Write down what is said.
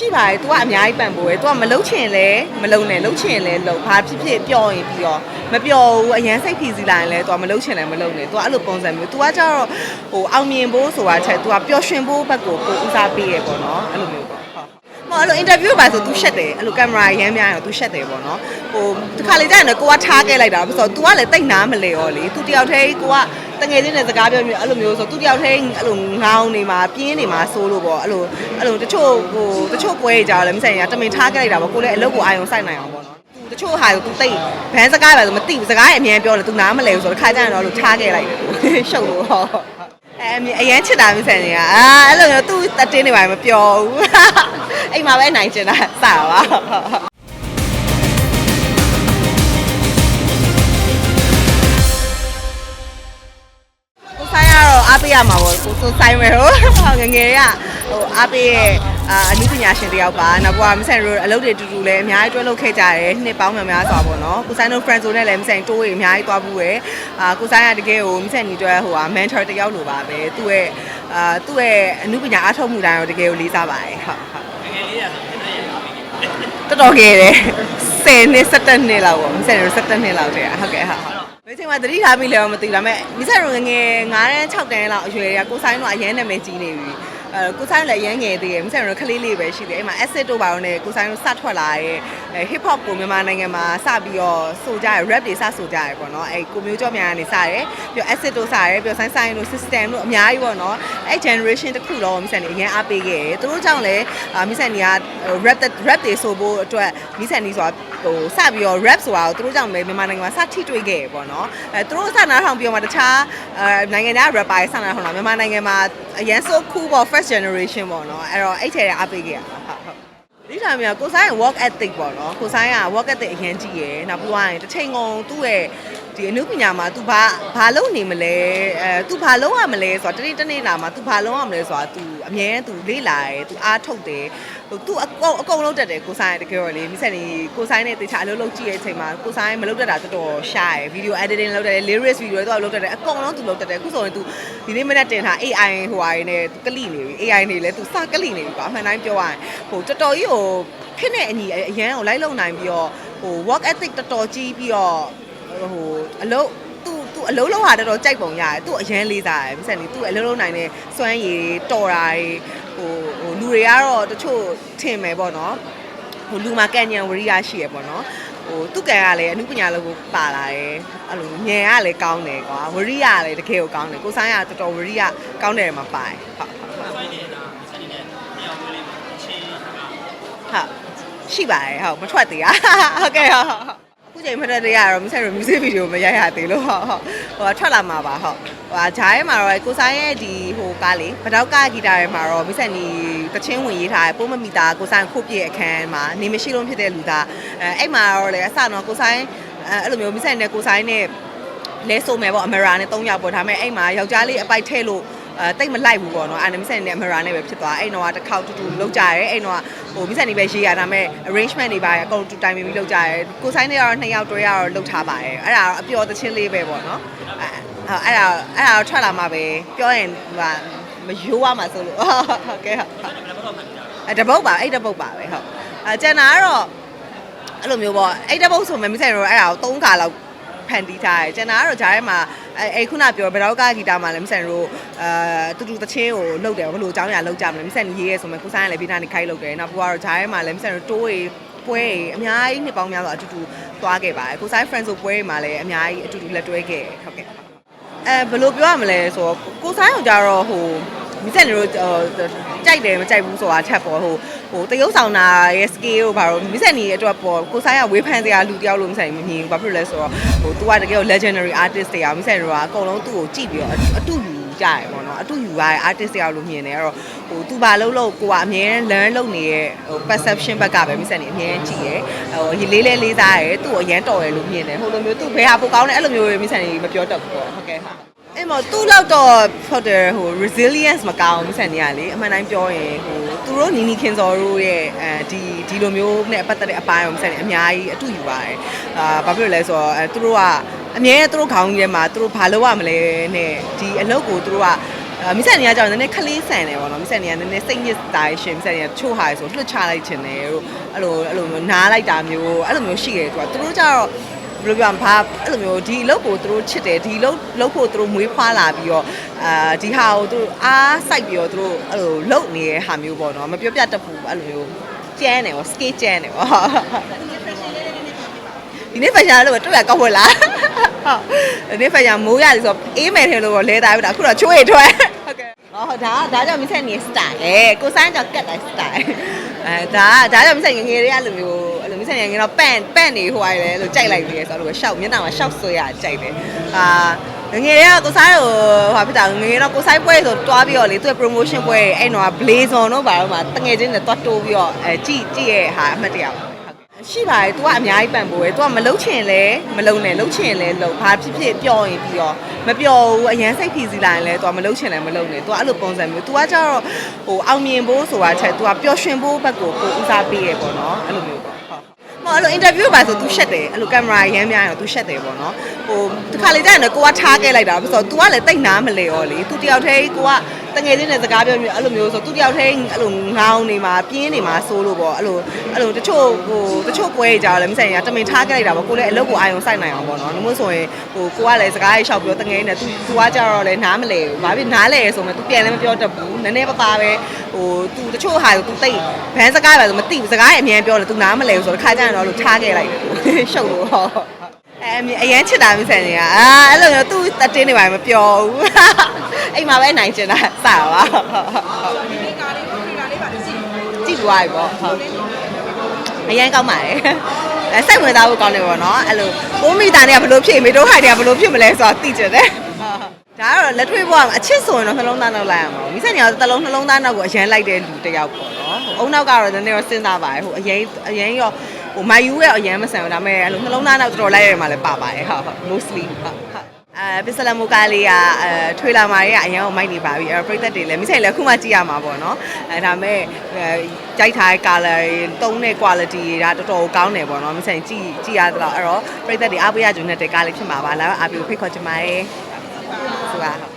ရှိပါတယ် तू ကအများကြီးပံ့ပိုးတယ် तू ကမလုံချင်လဲမလုံနဲ့လုံချင်လဲလုံဘာဖြစ်ဖြစ်ပျော်ရင်ပြီးတော့မပျော်ဘူးအရန်စိတ်ဖိစီးလာရင်လဲ तू ကမလုံချင်လဲမလုံနဲ့ तू ကအဲ့လိုပုံစံမျိုး तू ကကြတော့ဟိုအောင်မြင်ဖို့ဆိုတာချက် तू ကပျော်ရွှင်ဖို့ဘက်ကိုပိုဦးစားပေးရပေါ့နော်အဲ့လိုမျိုးပေါ့ဟုတ်မအဲ့လို interview ပါဆို तू ရှက်တယ်အဲ့လိုကင်မရာရမ်းများရင် तू ရှက်တယ်ပေါ့နော်ဟိုဒီခါလေးကျရင်တော့ကိုကထားခဲ့လိုက်တာဆိုတော့ तू ကလည်းတိတ်နားမလဲရောလေ तू တယောက်တည်းကိုက တငယ်ချင်းနဲ့စကားပြောမျိုးအဲ့လိုမျိုးဆိုသူတယောက်တည်းအဲ့လိုငောင်းနေမှာပြင်းနေမှာဆိုးလို့ပေါ့အဲ့လိုအဲ့လိုတချို့ဟိုတချို့ပွဲကြတာလည်းမဆိုင်ရတမင်ထားခဲ့လိုက်တာပေါ့ကိုလည်းအလုပ်ကိုအာရုံစိုက်နိုင်အောင်ပေါ့နော်တချို့ဟာကိုသူတိတ်ဘန်းစကားပဲဆိုမသိဘူးစကားရအမြဲပြောလို့ तू နားမလဲဘူးဆိုတော့ခါကြရင်တော့လို့ထားခဲ့လိုက်တယ်ရှုပ်လို့ဟောအဲအရန်ချစ်တာမျိုးဆန်နေရအာအဲ့လိုမျိုး तू အတင်းနေပါမပြောဘူးအိမ်မှာပဲနိုင်ချင်တာစတာပါ အားပေးရမှာပေါ့ကိုကိုဆိုင်မယ်ဟိုဟောငယ်ငယ်ကဟိုအားပေးရဲ့အာအနုပညာရှင်တယောက်ပါနောက်ဘွားမဆန်တို့အလုပ်တွေတူတူလည်းအများကြီးတွဲလုပ်ခဲ့ကြတယ်နှစ်ပေါင်းများများစွာပေါ့နော်ကိုဆိုင်တို့ friend ဆိုနဲ့လည်းမဆန်တိုးတွေအများကြီးတွားဘူးရယ်အာကိုဆိုင်ကတကယ်ကိုမဆန်ညီတွဲဟိုဟာ mentor တယောက်လိုပါပဲသူ့ရဲ့အာသူ့ရဲ့အနုပညာအားထုတ်မှုတိုင်းတော့တကယ်ကိုလေးစားပါတယ်ဟုတ်ဟုတ်ငယ်ငယ်လေးရဆိုဖြစ်နေရပါပြီတော်တော်ခဲ့တယ်10နှစ်17နှစ်လောက်ပေါ့မဆက်လို့17နှစ်လောက်တည်းဟုတ်ကဲ့ဟုတ်ဟုတ် ဘယ်ချိန်မှသတိထားမိလဲတော့မသိဘူးဒါပေမဲ့မိဆက်ရုံငယ်9တန်း6တန်းလောက်အရွယ်တွေကကိုဆိုင်တော့အရန်နာမည်ကြီးနေပြီ အဲကိုဆိုင်လည်းအရန်ငယ်သေးတယ်မိဆက်ရုံကလေးလေးပဲရှိတယ်အဲ့မှာ acid တို့ပါတော့ねကိုဆိုင်တို့စထွက်လာတဲ့ hip hop ကိုမြန်မာနိုင်ငံမှာစပြီးတော့ဆိုကြရ rap တွေစဆိုကြရပေါ့နော်အဲ့ကိုမျိုးကျော်မြန်ကနေစတယ်ပြီးတော့ acid တို့စတယ်ပြီးတော့ sign sign တို့ system တို့အများကြီးပေါ့နော်အဲ့ generation တစ်ခုလုံးမိဆက်နေအရန်အားပေးခဲ့တယ်သူတို့ကြောင့်လည်းမိဆက်နေက rap rap တွေဆိုဖို့အတွက်မိဆက်နေဆိုတာဟိုစပြီးတော့ rap ဆိုတာကိုသူတို့ကြောင့်ပဲမြန်မာနိုင်ငံမှာစထိတွေ့ခဲ့ရပေါ့နော်အဲသူတို့စနားထောင်ပြီးတော့မှတခြားအဲနိုင်ငံသား rapper တွေစနားထောင်တာမြန်မာနိုင်ငံမှာ အရန် so cool ပေါ့ first generation ပေါ့နော်အဲ့တော့အဲ့ထဲအားပေးခဲ့ရတာဟုတ်ဟုတ်ဒီ time ကကိုဆိုင်က work ethic ပေါ့နော်ကိုဆိုင်က work ethic အရင်ကြည့်ရယ်နောက်ပြီးတော့ရင်တစ်ချိန်ကုန်သူ့ရဲ့ ဒီအနုပညာမှာ तू ဘာဘာလုပ်နေမလဲအဲ तू ဘာလုပ်ရမလဲဆိုတာတနေ့တနေ့လာမှာ तू ဘာလုပ်ရမလဲဆိုတာ तू အမြဲ तू လေ့လာရယ် तू အားထုတ်တယ်ဟို तू အကုန်အကုန်လုံးတက်တယ်ကိုဆိုင်တကယ်တော့လေမိဆက်နေကိုဆိုင်နဲ့တေချာအလုပ်လုပ်ကြည့်ရဲ့အချိန်မှာကိုဆိုင်မလုပ်တတ်တာတော်တော်ရှားရယ် video editing လုပ်တတ်တယ် lyrics video တွေတော့လုပ်တတ်တယ်အကုန်လုံး तू လုပ်တတ်တယ်အခုဆိုရင် तू ဒီနေ့မနေ့တင်ထား AI ဟိုဟာတွေနဲ့ तू ကလိနေပြီ AI နေလဲ तू စကလိနေပြီကွာအမှန်တိုင်းပြောရရင်ဟိုတော်တော်ကြီးဟိုဖြစ်နေအညီအရန်ကိုလိုက်လုံနိုင်ပြီးတော့ဟို work ethic တော်တော်ကြီးပြီးတော့ ဟိုအလုပ်သူသူအလုံးလုံးဟာတော်တော်ကြိုက်ပုံရတယ်သူအရန်လေးစားတယ်မဆက်နေသူအလုံးလုံးနိုင်တဲ့စွမ်းရည်တော်တာတွေဟိုဟိုလူတွေကတော့တချို့ထင်မယ်ပေါ့နော်ဟိုလူမှာကံဉဏ်ဝရိယရှိရပေါ့နော်ဟိုသူကံကလည်းအမှုပညာလောက်ကိုပါလာတယ်အဲ့လိုဉာဏ်ကလည်းကောင်းတယ်ကွာဝရိယကလည်းတကယ်ကိုကောင်းတယ်ကိုဆိုင်ကတော်တော်ဝရိယကောင်းတယ်မှာပါတယ်ဟုတ်ဟုတ်ဆိုင်နေတာစနေနဲ့တယောက်လေးမှာချင်းတာဟုတ်ရှိပါတယ်ဟုတ်မထွက်သေးရဟုတ်ကဲ့ဟုတ်ဟုတ်အ ခုချိန်မထွက်သေးရတော့မဆက်ရ music video မရိုက်ရသေးလို့ဟုတ်ဟုတ်ဟိုထွက်လာမှာပါဟုတ်ဟိုဂျားထဲမှာတော့ကိုဆိုင်ရဲ့ဒီဟိုကားလေးဗတောက်ကဂီတာထဲမှာတော့မိဆက်နီတချင်းဝင်ရေးထားတယ်ပိုးမမီတာကိုဆိုင်ခုတ်ပြည့်အခန်းမှာနေမရှိလုံးဖြစ်တဲ့လူသားအဲအဲ့မှာတော့လေအစတော့ကိုဆိုင်အဲအဲ့လိုမျိုးမိဆက်နဲ့ကိုဆိုင်နဲ့လဲဆိုမယ်ပေါ့အမရာနဲ့၃ယောက်ပေါ့ဒါပေမဲ့အဲ့မှာယောက်ျားလေးအပိုက်ထဲလို့ အဲတိတ်မလိုက်ဘူးပေါ့နော်အာနမီဆန်နဲ့အမရာနဲ့ပဲဖြစ်သွားအဲ့တော့တစ်ခေါက်တူတူလောက်ကြရဲအဲ့တော့ဟိုမီဆန်နေပဲရေးရဒါပေမဲ့ arrangement တွေပါအကုန်တူတိုင်ပင်ပြီးလောက်ကြရဲကိုဆိုင်တွေကတော့နှစ်ယောက်တွဲရတော့လောက်ထားပါတယ်အဲ့ဒါတော့အပျော်သချင်းလေးပဲပေါ့နော်အဲအဲ့ဒါအဲ့ဒါတော့ထွက်လာမှာပဲပြောရင်ဟိုမရိုးရမှာဆိုလို့ဟုတ်ကဲ့ဟုတ်ဘယ်တော့မှမကြောက်အဲတပုတ်ပါအဲ့တပုတ်ပါပဲဟုတ်အဲကျန်တာကတော့အဲ့လိုမျိုးပေါ့အဲ့တပုတ်ဆိုမှမဆိုင်တော့အဲ့ဒါကို၃ခါလောက် ဖန်တီးထားတယ်ကျန်တာကတော့ဂျားထဲမှာအဲအဲ့ခုနပြောဘယ်တော့ကဂီတာမှာလည်းမဆိုင်တော့အဲတူတူတချင်းကိုလုတ်တယ်ဘယ်လိုအကြောင်းအရာလုတ်ကြမလဲမဆိုင်ရေးရဲဆိုမှကိုဆိုင်ကလည်းဘေးကနေခိုက်လုတ်တယ်နောက်ပြီးတော့ဂျားထဲမှာလည်းမဆိုင်တော့တိုးရီပွဲတွေအများကြီးနှစ်ပေါင်းများစွာအတူတူသွားခဲ့ပါတယ်ကိုဆိုင် friends ဆိုပွဲတွေမှာလည်းအများကြီးအတူတူလက်တွဲခဲ့ဟုတ်ကဲ့အဲဘယ်လိုပြောရမလဲဆိုတော့ကိုဆိုင်ကိုကြတော့ဟို မိဆက်နေတော့ကြိုက်တယ်မကြိုက်ဘူးဆိုတာထက်ပေါ်ဟိုဟိုတရုပ်ဆောင်တာရဲ့ scale ကိုဘာလို့မိဆက်နေရဲ့အတွက်ပေါ်ကိုဆိုင်ကဝေးဖန်စရာလူတယောက်လို့မိဆက်နေမမြင်ဘူးဘာဖြစ်လို့လဲဆိုတော့ဟို तू ကတကယ် legendary artist တရားမိဆက်နေတော့အကုန်လုံးသူ့ကိုကြည့်ပြီးတော့အတူယူကြရပေါ့နော်အတူယူရတဲ့ artist တယောက်လို့မြင်တယ်အဲ့တော့ဟို तू ဘာလုပ်လို့ကိုကအမြဲ learn လုပ်နေတဲ့ဟို perception ဘက်ကပဲမိဆက်နေအမြဲကြည့်ရဟိုရေလေးလေးလေးစားရသူ့ကိုအရန်တော်ရလို့မြင်တယ်ဟိုလိုမျိုးသူ့ဘယ်ဟာပိုကောင်းလဲအဲ့လိုမျိုးမိဆက်နေမပြောတတ်ဘူးပေါ့ဟုတ်ကဲ့ဟုတ် အဲ့မသူ့လောက်တော့ဟုတ်တယ်ဟို resilience မကောင်းဘူးဆန်နေရလေအမှန်တိုင်းပြောရင်ဟိုသူတို့နီနီခင်စော်တို့ရဲ့အဲဒီဒီလိုမျိုးနဲ့ပတ်သက်တဲ့အပိုင်းအောင်ဆန်နေအများကြီးအတူယူပါတယ်အာဘာဖြစ်လို့လဲဆိုတော့အဲသူတို့ကအမြဲသူတို့ခေါင်းကြီးထဲမှာသူတို့ဘာလုပ်ရမလဲနဲ့ဒီအလုပ်ကိုသူတို့ကဟအဲမိဆက်နေကကြောင့်နည်းနည်းခလေးဆန်တယ်ပေါ့နော်မိဆက်နေကနည်းနည်းစိတ်ညစ်တာရှင်မိဆက်နေကချို့ဟာဆိုလွှတ်ချလိုက်ချင်တယ်တို့အဲ့လိုအဲ့လိုမျိုးနားလိုက်တာမျိုးအဲ့လိုမျိုးရှိတယ်သူကသူတို့ကြတော့ ဘယ်လိုပြောမလဲဘာအဲ့လိုမျိုးဒီအလုပ်ကိုသူတို့ချစ်တယ်ဒီအလုပ်လုပ်ဖို့သူတို့မွေးဖွားလာပြီးတော့အာဒီဟာကိုသူတို့အားစိုက်ပြီးတော့သူတို့အဲ့လိုလုပ်နေတဲ့ဟာမျိုးပေါ့နော်မပြောပြတတ်ဘူးအဲ့လိုမျိုးကျန်းတယ်ပေါ့ scale ကျန်းတယ်ပေါ့ဒီနေ့ fashion လို့တွေ့ရကောက်ဝက်လားဟုတ်ဒီနေ့ fashion မိုးရတယ်ဆိုတော့အေးမယ်ထဲလို့လဲတာပြီဒါအခုတော့ချိုးရထွက်ဟုတ်ကဲ့ဟောဒါဒါကြောင့်မိဆက်နေ style လေကိုစမ်းကြောင့်ကတ်တိုင်း style အဲဒါဒါကြောင့်မိဆက်ငယ်ငယ်လေးအဲ့လိုမျိုးအဲ့လိုမိ ဆက်ငယ်ငယ်တော့ပန့်ပန့်နေဟိုရတယ်အဲ့လိုကြိုက်လိုက်ပြီးဆိုတော့ရှောက်မျက်နှာမှာရှောက်ဆွဲရကြိုက်တယ်အာငယ်ငယ်လေးကကိုစားကိုဟာဖြစ်တာငယ်ငယ်တော့ကိုစားပွဲဆိုတွားပြီးတော့လေသူ့ promotion ပွဲအဲ့တော့ blazer တော့ဘာလို့မှတငယ်ချင်းနဲ့တွားတိုးပြီးတော့အဲကြည့်ကြည့်ရဲ့ဟာအမှတ်တရပါရှိပါတယ် तू ကအများကြီးပံ့ပိုးတယ် तू ကမလုံချင်လဲမလုံနဲ့လုံချင်လဲလုံဘာဖြစ်ဖြစ်ပျော်ရင်ပြီးတော့မပျော်ဘူးအရန်စိတ်ဖြီစီလာရင်လဲ तू ကမလုံချင်လဲမလုံနဲ့ तू ကအဲ့လိုပုံစံမျိုး तू ကကြတော့ဟိုအောင်မြင်ဖို့ဆိုတာချက် तू ကပျော်ရွှင်ဖို့ဘက်ကိုကိုဦးစားပေးရပေါ့နော်အဲ့လိုမျိုးပေါ့ ဟုတ်မဟုတ်အဲ့လို interview ပါဆို तू ရှက်တယ်အဲ့လိုကင်မရာရမ်းများရင် तू ရှက်တယ်ပေါ့နော်ဟိုတစ်ခါလေကြာရင်လည်းကိုကထားခဲ့လိုက်တာဆိုတော့ तू ကလည်းတိတ်နားမလဲရောလေ तू တယောက်တည်းကိုက တငယ်ချင်းနဲ့စကားပြောမျိုးအဲ့လိုမျိုးဆို तू တယောက်တည်းအဲ့လိုငောင်းနေမှာပြင်းနေမှာစိုးလို့ပေါ့အဲ့လိုအဲ့လိုတချို့ဟိုတချို့ပွဲကြတော့လည်းမဆိုင်ရတမင်ထားခဲ့လိုက်တာပေါ့ကိုလည်းအလုပ်ကိုအာရုံစိုက်နိုင်အောင်ပေါ့နော်လို့မို့ဆိုရင်ဟိုကိုကလည်းစကားရေးလျှောက်ပြောတငယ်နဲ့ तू तू ကကြတော့လည်းနားမလဲဘူးဘာဖြစ်နားလဲဆိုမှ तू ပြန်လည်းမပြောတတ်ဘူးနည်းနည်းပါးပါးပဲဟို तू တချို့ဟာ तू တိတ်ဘန်းစကားပဲဆိုမသိဘူးစကားရဲ့အမြင်ပြောတယ် तू နားမလဲဘူးဆိုတော့ခါကျရင်တော့လို့ထားခဲ့လိုက်တယ်ရှုပ်လို့ဟောအဲအရန်ချစ်တာမဆန်နေကအာအဲ့လိုမျိုး तू တတင်းနေပါမပြောဘူး အိမ်မှာပဲနိုင်ချင်တာစတာပါကြည့်သွားပြီပေါ့ဟုတ်အရန်ကောင်းပါတယ်အဲစိတ်ဝင်စားဖို့ကောင်းတယ်ပေါ့နော်အဲ့လိုကိုမိသားနဲ့ကဘယ်လိုဖြစ်မေတို့ဟိုက်တွေကဘယ်လိုဖြစ်မလဲဆိုတော့သိချင်တယ်ဒါကတော့လက်တွေ့ဘဝမှာအချစ်ဆိုရင်တော့နှလုံးသားနောက်လိုက်ရမှာမိစက်ညာသလုံးနှလုံးသားနောက်ကိုအရန်လိုက်တဲ့လူတစ်ယောက်ပေါ့နော်ဟိုအုံနောက်ကတော့နည်းနည်းတော့စဉ်းစားပါတယ်ဟိုအရင်အရင်ရောဟိုမိုင်ယူရဲ့အရန်မဆန်ဘူးဒါပေမဲ့အဲ့လိုနှလုံးသားနောက်တော်တော်လိုက်ရမှာလည်းပါပါတယ်ဟုတ်ဟုတ် mostly ဟုတ်ဟုတ် အဲပစ္စလမိုကာလေးကအဲထွေလာမာတွေကအရင်ကမိုက်နေပါပြီအဲပရိသတ်တွေလည်းမိဆိုင်လည်းခုမှကြည့်ရမှာပေါ့နော်အဲဒါမဲ့အဲကြိုက်ထားတဲ့ color တွေတုံးတဲ့ quality တွေဒါတော်တော်ကောင်းတယ်ပေါ့နော်မိဆိုင်ကြည့်ကြည့်ရသလောက်အဲ့တော့ပရိသတ်တွေအားပေးရကြုံနေတဲ့ကားလေးဖြစ်မှာပါလာအားပေးဖိတ်ခေါ်ချင်ပါတယ်ဆိုတာဟုတ်